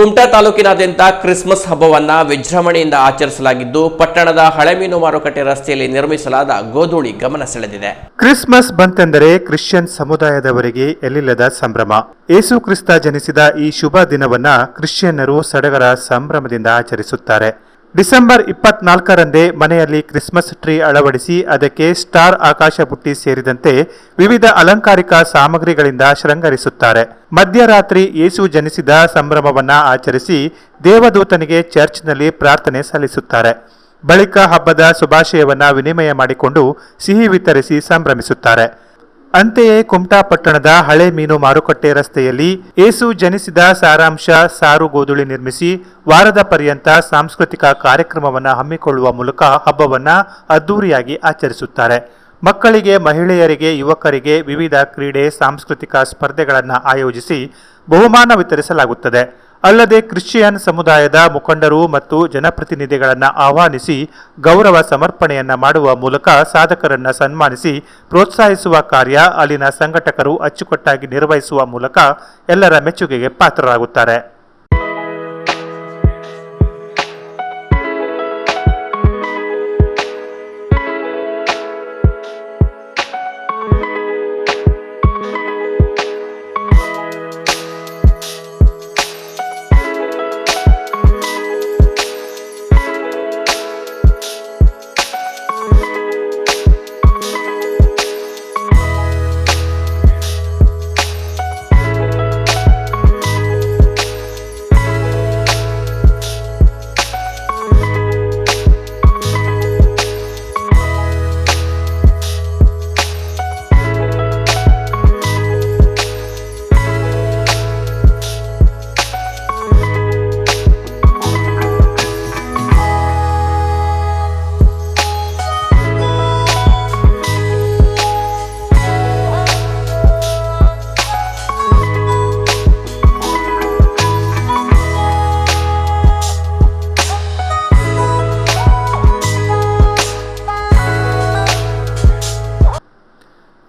ಕುಮಟಾ ತಾಲೂಕಿನಾದ್ಯಂತ ಕ್ರಿಸ್ಮಸ್ ಹಬ್ಬವನ್ನ ವಿಜೃಂಭಣೆಯಿಂದ ಆಚರಿಸಲಾಗಿದ್ದು, ಪಟ್ಟಣದ ಹಳೆ ಮೀನು ಮಾರುಕಟ್ಟೆ ರಸ್ತೆಯಲ್ಲಿ ನಿರ್ಮಿಸಲಾದ ಗೋಧೂಳಿ ಗಮನ ಸೆಳೆದಿದೆ. ಕ್ರಿಸ್ಮಸ್ ಬಂತೆಂದರೆ ಕ್ರಿಶ್ಚಿಯನ್ ಸಮುದಾಯದವರಿಗೆ ಎಲ್ಲಿಲ್ಲದ ಸಂಭ್ರಮ. ಏಸು ಕ್ರಿಸ್ತ ಜನಿಸಿದ ಈ ಶುಭ ದಿನವನ್ನ ಕ್ರಿಶ್ಚಿಯನ್ನರು ಸಡಗರ ಸಂಭ್ರಮದಿಂದ ಆಚರಿಸುತ್ತಾರೆ. ಡಿಸೆಂಬರ್ ಇಪ್ಪತ್ನಾಲ್ಕರಂದೇ ಮನೆಯಲ್ಲಿ ಕ್ರಿಸ್ಮಸ್ ಟ್ರೀ ಅಳವಡಿಸಿ ಅದಕ್ಕೆ ಸ್ಟಾರ್ ಆಕಾಶ ಬುಟ್ಟಿ ಸೇರಿದಂತೆ ವಿವಿಧ ಅಲಂಕಾರಿಕ ಸಾಮಗ್ರಿಗಳಿಂದ ಶೃಂಗರಿಸುತ್ತಾರೆ. ಮಧ್ಯರಾತ್ರಿ ಯೇಸು ಜನಿಸಿದ ಸಂಭ್ರಮವನ್ನ ಆಚರಿಸಿ ದೇವದೂತನಿಗೆ ಚರ್ಚ್ನಲ್ಲಿ ಪ್ರಾರ್ಥನೆ ಸಲ್ಲಿಸುತ್ತಾರೆ. ಬಳಿಕ ಹಬ್ಬದ ಶುಭಾಶಯವನ್ನ ವಿನಿಮಯ ಮಾಡಿಕೊಂಡು ಸಿಹಿ ವಿತರಿಸಿ ಸಂಭ್ರಮಿಸುತ್ತಾರೆ. ಅಂತೆಯೇ ಕುಮಟಾ ಪಟ್ಟಣದ ಹಳೆ ಮೀನು ಮಾರುಕಟ್ಟೆ ರಸ್ತೆಯಲ್ಲಿ ಏಸು ಜನಿಸಿದ ಸಾರಾಂಶ ಸಾರು ಗೋಧುಳಿ ನಿರ್ಮಿಸಿ ವಾರದ ಪರ್ಯಂತ ಸಾಂಸ್ಕೃತಿಕ ಕಾರ್ಯಕ್ರಮವನ್ನು ಹಮ್ಮಿಕೊಳ್ಳುವ ಮೂಲಕ ಹಬ್ಬವನ್ನು ಅದ್ದೂರಿಯಾಗಿ ಆಚರಿಸುತ್ತಾರೆ. ಮಕ್ಕಳಿಗೆ, ಮಹಿಳೆಯರಿಗೆ, ಯುವಕರಿಗೆ ವಿವಿಧ ಕ್ರೀಡೆ, ಸಾಂಸ್ಕೃತಿಕ ಸ್ಪರ್ಧೆಗಳನ್ನು ಆಯೋಜಿಸಿ ಬಹುಮಾನ ವಿತರಿಸಲಾಗುತ್ತದೆ. ಅಲ್ಲದೆ ಕ್ರಿಶ್ಚಿಯನ್ ಸಮುದಾಯದ ಮುಖಂಡರು ಮತ್ತು ಜನಪ್ರತಿನಿಧಿಗಳನ್ನು ಆಹ್ವಾನಿಸಿ ಗೌರವ ಸಮರ್ಪಣೆಯನ್ನು ಮಾಡುವ ಮೂಲಕ ಸಾಧಕರನ್ನು ಸನ್ಮಾನಿಸಿ ಪ್ರೋತ್ಸಾಹಿಸುವ ಕಾರ್ಯ ಅಲ್ಲಿನ ಸಂಘಟಕರು ಅಚ್ಚುಕಟ್ಟಾಗಿ ನಿರ್ವಹಿಸುವ ಮೂಲಕ ಎಲ್ಲರ ಮೆಚ್ಚುಗೆಗೆ ಪಾತ್ರರಾಗುತ್ತಾರೆ.